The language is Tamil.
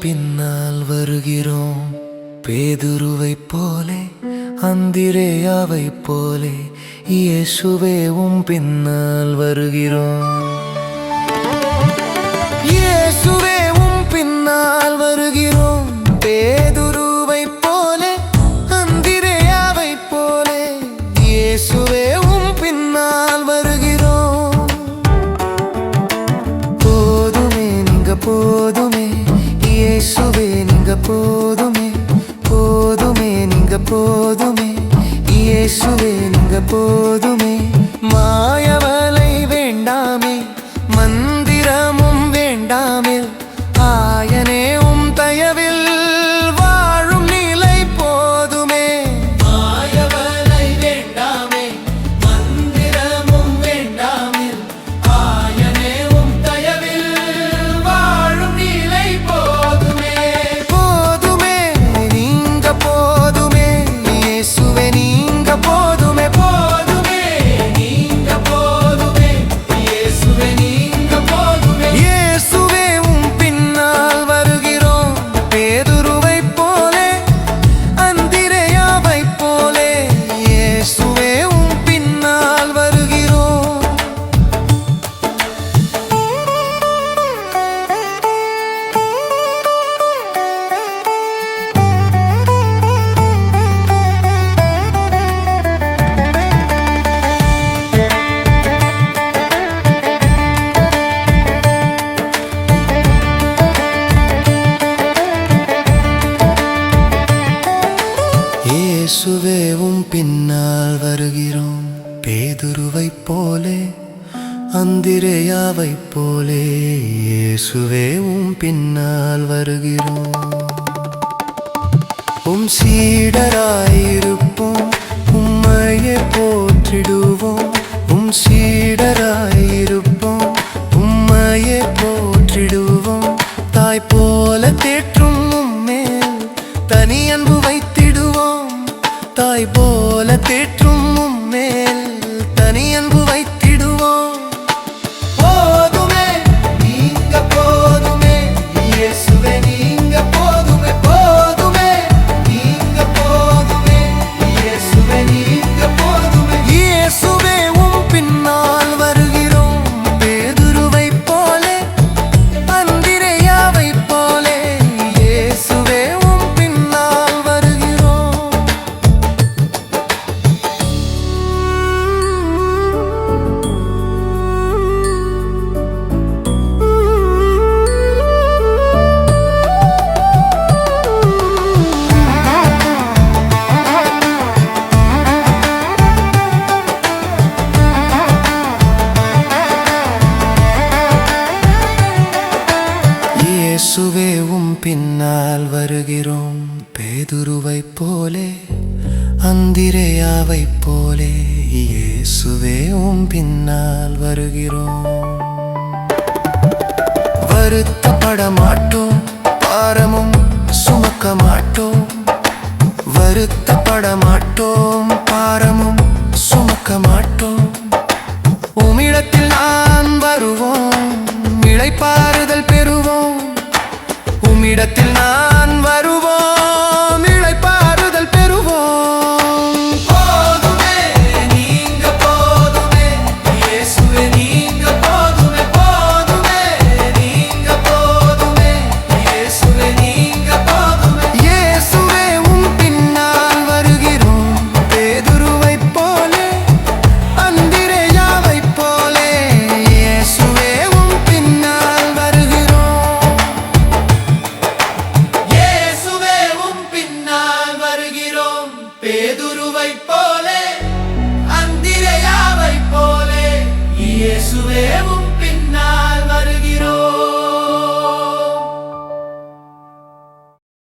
பின்னால் வருகிறோம். பேதுருவை போலே அந்திரேயாவை போலே இயேசுவே உம் பின்னால் வருகிறோம். இயேசுவே உம் பின்னால் வருகிறோம். பேதுருவை போலே அந்திரேயாவை போலே இயேசுவே போதும்? இயேசுவேவும் பின்னால் வருகிறோம். பேதுருவைப் போலே அந்திரேயாவைப் போலே இயேசுவேவும் பின்னால் வருகிறோம். உம் சீடராயிருப்போம் உம்மையே போற்றிடுவோம். இயேசுவே உம் பின்னால் வருகிறோம். பேதுருவை போலே அந்திரேயாவை போலே இயேசுவே உம் பின்னால் வருகிறோம். வருத்தப்பட மாட்டோம் பாரமும் சுமக்க மாட்டோம் வருத்தப்பட மாட்டோம் பாரமும் சுமக்க மாட்டோம் உமிழத்தில் நான் வருவோம் இழைப்பாறுதல் பெறுவோம். உன்னிடத்தில் நான்